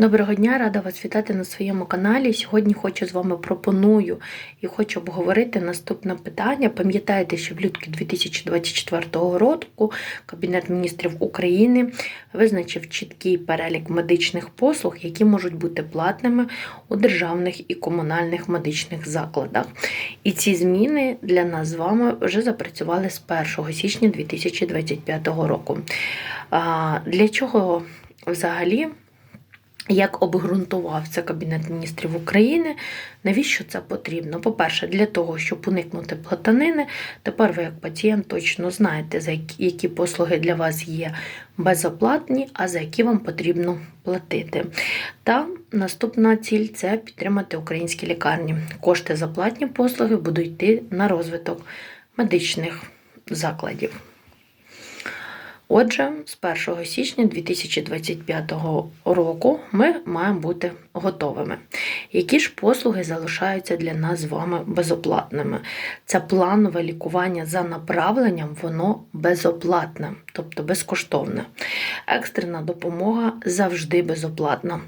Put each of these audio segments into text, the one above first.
Доброго дня, рада вас вітати на своєму каналі. Сьогодні хочу з вами пропоную і хочу обговорити наступне питання. Пам'ятаєте, що влітку 2024 року Кабінет міністрів України визначив чіткий перелік медичних послуг, які можуть бути платними у державних і комунальних медичних закладах. І ці зміни для нас з вами вже запрацювали з 1 січня 2025 року. Для чого взагалі? Як обґрунтував це Кабінет міністрів України, навіщо це потрібно? По-перше, для того, щоб уникнути платанини, тепер ви, як пацієнт, точно знаєте, за які- послуги для вас є безоплатні, а за які вам потрібно платити. Та наступна ціль це підтримати українські лікарні. Кошти за платні послуги будуть йти на розвиток медичних закладів. Отже, з 1 січня 2025 року ми маємо бути готовими. Які ж послуги залишаються для нас з вами безоплатними? Це планове лікування за направленням, воно безоплатне, тобто безкоштовне. Екстрена допомога завжди безоплатна.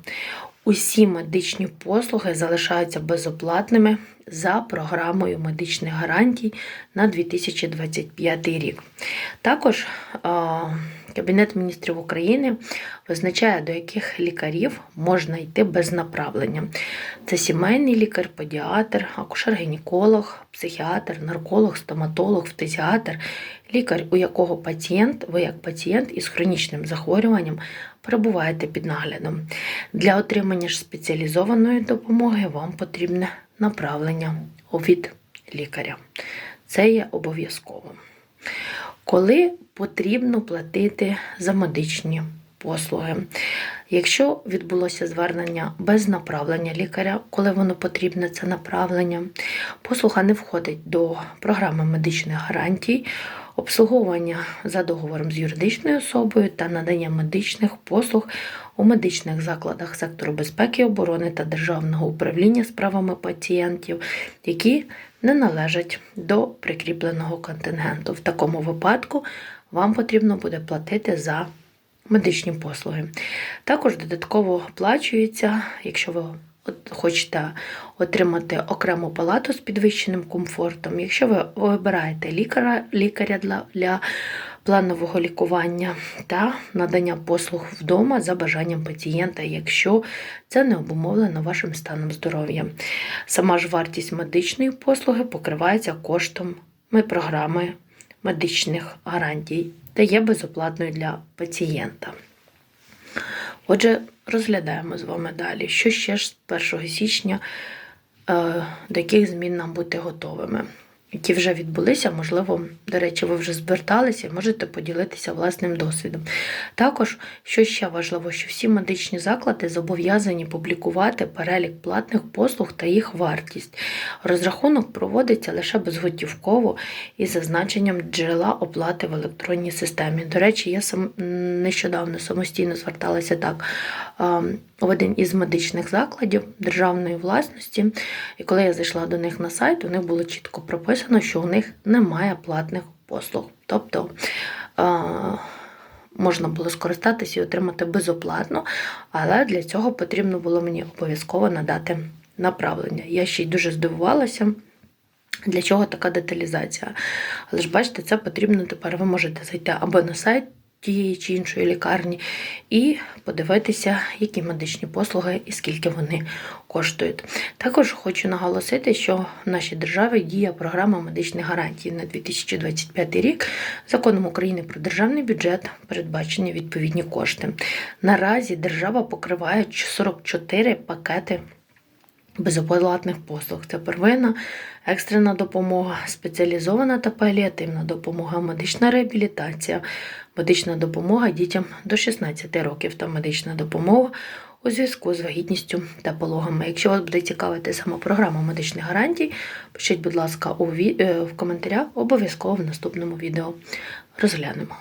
Усі медичні послуги залишаються безоплатними за програмою медичних гарантій на 2025 рік. Також Кабінет міністрів України визначає, до яких лікарів можна йти без направлення. Це сімейний лікар, педіатр, акушер-гінеколог, психіатр, нарколог, стоматолог, фтизіатр, лікар, у якого пацієнт, ви як пацієнт із хронічним захворюванням перебуваєте під наглядом. Для отримання ж спеціалізованої допомоги вам потрібне направлення від лікаря. Це є обов'язково. Коли потрібно платити за медичні послуги. Якщо відбулося звернення без направлення лікаря, коли воно потрібне, це направлення, послуга не входить до програми медичних гарантій, обслуговування за договором з юридичною особою та надання медичних послуг у медичних закладах сектору безпеки оборони та Державного управління справами пацієнтів, які не належать до прикріпленого контингенту. В такому випадку вам потрібно буде платити за медичні послуги. Також додатково оплачується, якщо ви от хочете отримати окрему палату з підвищеним комфортом, якщо ви вибираєте лікаря, лікаря для, для планового лікування та надання послуг вдома за бажанням пацієнта, якщо це не обумовлено вашим станом здоров'я. Сама ж вартість медичної послуги покривається коштом програми медичних гарантій та є безоплатною для пацієнта. Отже, розглядаємо з вами далі, що ще ж з 1 січня е, до яких змін нам бути готовими, які вже відбулися, можливо, до речі, ви вже зверталися і можете поділитися власним досвідом. Також, що ще важливо, що всі медичні заклади зобов'язані публікувати перелік платних послуг та їх вартість. Розрахунок проводиться лише безготівково із зазначенням джерела оплати в електронній системі. До речі, я сам нещодавно самостійно зверталася так в один із медичних закладів державної власності, і коли я зайшла до них на сайт, у них було чітко прописано, що у них немає платних послуг. Тобто можна було скористатися і отримати безоплатно, але для цього потрібно було мені обов'язково надати направлення. Я ще й дуже здивувалася. Для чого така деталізація? Але ж бачите, це потрібно тепер. Ви можете зайти або на сайт тієї чи іншої лікарні і подивитися, які медичні послуги і скільки вони коштують. Також хочу наголосити, що в нашій державі діє програма медичних гарантій на 2025 рік. Законом України про державний бюджет передбачені відповідні кошти. Наразі держава покриває 44 пакети. Безоплатних послуг це первинна, екстрена допомога, спеціалізована та паліативна допомога, медична реабілітація, медична допомога дітям до 16 років та медична допомога у зв'язку з вагітністю та пологами. Якщо вас буде цікавити сама програма медичних гарантій, пишіть, будь ласка, у в коментарях, обов'язково в наступному відео розглянемо.